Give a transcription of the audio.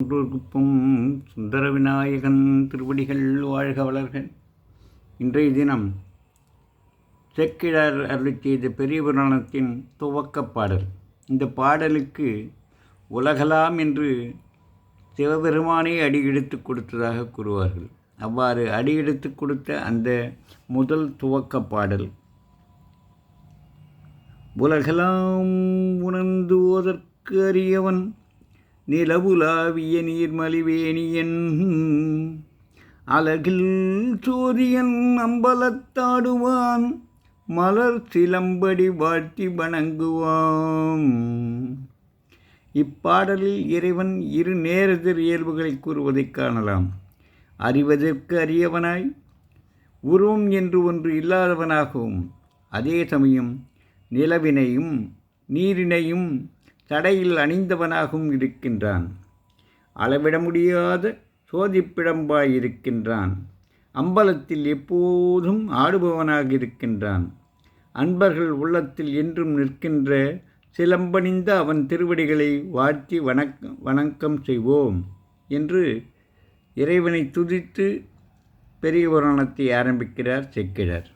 குப்பம் சுந்தர விநாயகன் திருவடிகள் வாழ்க வளர்கள் இன்றைய தினம் செக்கிழார் அருளி செய்த பெரிய புராணத்தின் துவக்க பாடல். இந்த பாடலுக்கு உலகலாம் என்று சிவபெருமானே அடியெடுத்து கொடுத்ததாக கூறுவார்கள். அவ்வாறு அடியெடுத்து கொடுத்த அந்த முதல் துவக்க பாடல். உலகலாம் உணர்ந்து அறியவன் நிலவுலாவிய நீர்மலிவேணியன் அழகில் சூரியன் அம்பலத்தாடுவான் மலர் சிலம்படி வாழ்த்தி வணங்குவான். இப்பாடலில் இறைவன் இரு நேரெதிர் இயல்புகளை கூறுவதைக் காணலாம். அறிவதற்கு அறியவனாய் உருவம் என்று ஒன்று இல்லாதவனாகவும் அதே சமயம் நிலவினையும் நீரினையும் தடையில் அணிந்தவனாகவும் இருக்கின்றான். அளவிட முடியாத சோதிப்பிடம்பாய் இருக்கின்றான் அம்பலத்தில் எப்போதும் ஆடுபவனாக இருக்கின்றான். அன்பர்கள் உள்ளத்தில் என்றும் நிற்கின்ற சிலம்பணிந்த அவன் திருவடிகளை வாழ்த்தி வணக் வணக்கம் செய்வோம் என்று இறைவனை துதித்து பெரிய புராணத்தை ஆரம்பிக்கிறார் செக்கிழர்.